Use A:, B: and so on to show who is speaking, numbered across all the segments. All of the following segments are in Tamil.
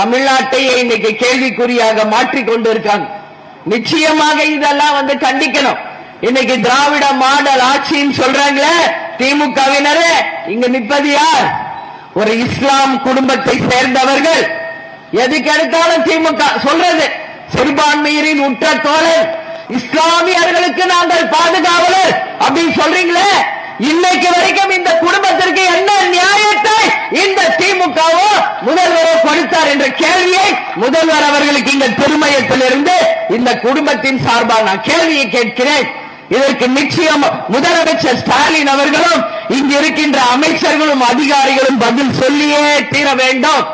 A: தமிழ்நாட்டையே இன்னைக்கு கேள்விக்குறியாக மாற்றிக் கொண்டிருக்காங்க. நிச்சயமாக இதெல்லாம் வந்து கண்டிக்கணும். இன்னைக்கு திராவிட மாடல் ஆட்சின்னு சொல்றாங்களே திமுகவினரே இங்க நிற்பது யார்? ஒரு இஸ்லாம் குடும்பத்தை சேர்ந்தவர்கள். எதுக்கு எடுத்தாலும் திமுக சொல்றது சிறுபான்மையரின் உற்ற தோழர் இஸ்லாமியர்களுக்கு நாங்கள் பாதுகாவலர் அப்படின்னு சொல்றீங்களே. இன்னைக்கு வரைக்கும் இந்த குடும்பத்திற்கு என்ன நியாயத்தை எடுத்தார் என்ற கேள்வியை முதல்வர் அவர்களுக்கு இந்த திருமயத்திலிருந்து இந்த குடும்பத்தின் சார்பாக நான் கேள்வியை கேட்கிறேன். இதற்கு நிச்சயம் முதலமைச்சர் ஸ்டாலின் அவர்களும் இங்கு இருக்கின்ற அமைச்சர்களும் அதிகாரிகளும் பதில் சொல்லியே தீர வேண்டும்.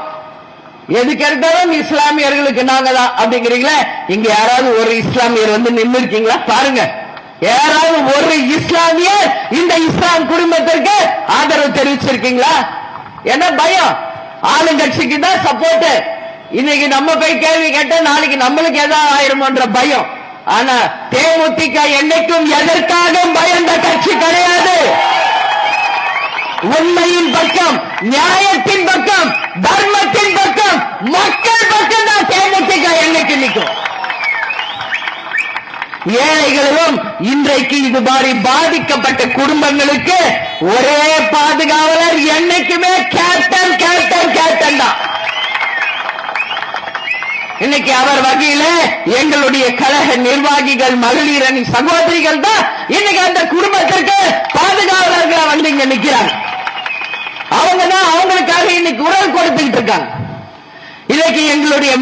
A: எதுக்கு எடுத்தாலும் இஸ்லாமியர்களுக்கு நாங்க தான் அப்படிங்கிறீங்களா? இங்க யாராவது ஒரு இஸ்லாமியர் வந்து நின்று இருக்கீங்களா பாருங்க. யாராவது ஒரு இஸ்லாமியர் இந்த இஸ்லாம் குடும்பத்திற்கு ஆதரவு தெரிவிச்சிருக்கீங்களா? என்ன பயம்? ஆளுங்கட்சிக்கு தான் சப்போர்ட் இன்னைக்கு நம்ம போய் கேள்வி கேட்டா நாளைக்கு நம்மளுக்கு ஏதாவது ஆயிருமோன்ற பயம். ஆனா தேமுதிக என்னைக்கும் எதற்காக பயந்த கட்சி கிடையாது. உண்மையின் பக்கம் நியாயத்தின் பக்கம் தர்மத்தின் பக்கம் மக்கள் பக்கம் தான் தேமுதிக என்னைக்கு நிற்கும். ஏழைகளும் இன்றைக்கு இது மாதிரி பாதிக்கப்பட்ட குடும்பங்களுக்கு ஒரே பாதுகாவலர் என்னைக்குமே இன்னைக்கு அவர் வகையில எங்களுடைய கழக நிர்வாகிகள் மகளிர் அணி சகோதரிகள் தான் இன்னைக்கு அந்த குடும்பத்திற்கு பாதுகாவலர்களா வந்து இங்க நிக்கிறாங்க. அவங்க தான் அவங்களுக்காக இன்னைக்கு குரல் கொடுத்துக்கிட்டு இருக்காங்க. இன்னைக்கு எங்களுடைய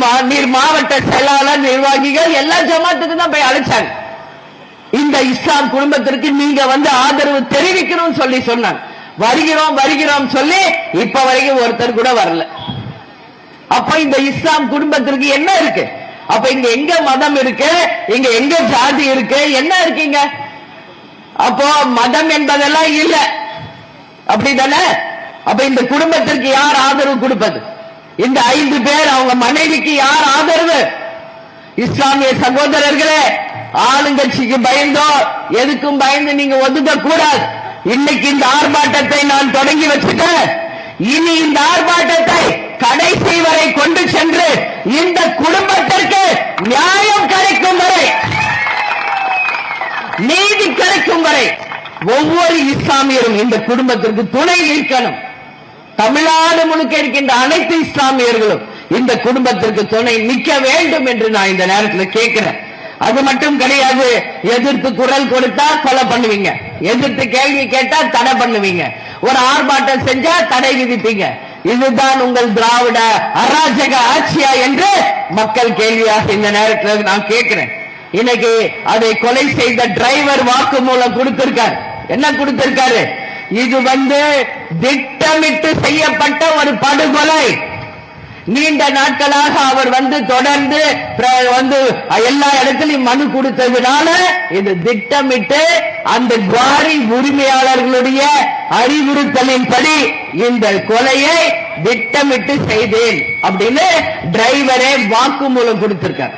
A: மாவட்ட செயலாளர் நிர்வாகிகள் எல்லா ஜமாத்துக்கு தான் போய் அழைச்சாங்க. இந்த இஸ்லாம் குடும்பத்திற்கு நீங்க வந்து ஆதரவு தெரிவிக்கணும்னு சொல்லி சொன்னாங்க. வருகிறோம் வருகிறோம் சொல்லி இப்ப வரைக்கும் ஒருத்தர் கூட வரல. அப்ப இந்த இஸ்லாம் குடும்பத்திற்கு என்ன இருக்கு? அப்ப இங்க எங்க மதம் இருக்கு? இங்க எங்க ஜாதி இருக்கு? என்ன இருக்கீங்க? அப்போ மதம் என்பதெல்லாம் இல்ல. அப்படிதானே அப்ப இந்த குடும்பத்திற்கு யார் ஆதரவு கொடுப்பது? இந்த ஐந்து பேர் அவங்க மனைவிக்கு யார் ஆதரவு? இஸ்லாமிய சகோதரர்களே ஆளுங்கட்சிக்கு பயந்தோ எதுக்கும் பயந்து நீங்க ஒதுக்க கூடாது இன்னைக்கு இந்த ஆர்ப்பாட்டத்தை நான் தொடங்கி வச்சுட்டேன். இனி இந்த ஆர்ப்பாட்டத்தை கடைசி வரை கொண்டு சென்று இந்த குடும்பத்திற்கு நியாயம் கிடைக்கும் வரை நீதி கிடைக்கும் வரை ஒவ்வொரு இஸ்லாமியரும் இந்த குடும்பத்திற்கு துணை நிற்கணும் தமிழ்நாடு முழுக்க இருக்கின்ற அனைத்து இஸ்லாமியர்களும் இந்த குடும்பத்திற்கு துணை நிற்க வேண்டும் என்று நான் இந்த நேரத்தில் கேட்கிறேன். அது மட்டும் கிடையாது எதிர்த்து குரல் கொடுத்தா கொலை பண்ணுவீங்க. எதிர்த்து கேள்வி கேட்டா தடை பண்ணுவீங்க. ஒரு ஆர்ப்பாட்டம் செஞ்சா தடை விதிப்பீங்க. இதுதான் உங்கள் திராவிட அராஜக ஆட்சியா என்று மக்கள் கேள்வியாக இந்த நேரத்தில் நான் கேட்கிறேன். இன்னைக்கு அதை கொலை செய்த டிரைவர் வாக்கு மூலம் கொடுத்திருக்கார். என்ன கொடுத்திருக்காரு? இது வந்து திட்டமிட்டு செய்யப்பட்ட ஒரு படுகொலை. நீண்ட நாட்களாக அவர் வந்து தொடர்ந்து பிர- வந்து எல்லா இடத்திலும் மனு கொடுத்ததுனால இது திட்டமிட்டு அந்த குவாரி உரிமையாளர்களுடைய அறிவுறுத்தலின்படி இந்த கொலையை திட்டமிட்டு செய்தேன் அப்படின்னு டிரைவரே வாக்குமூலம் கொடுத்திருக்கார்.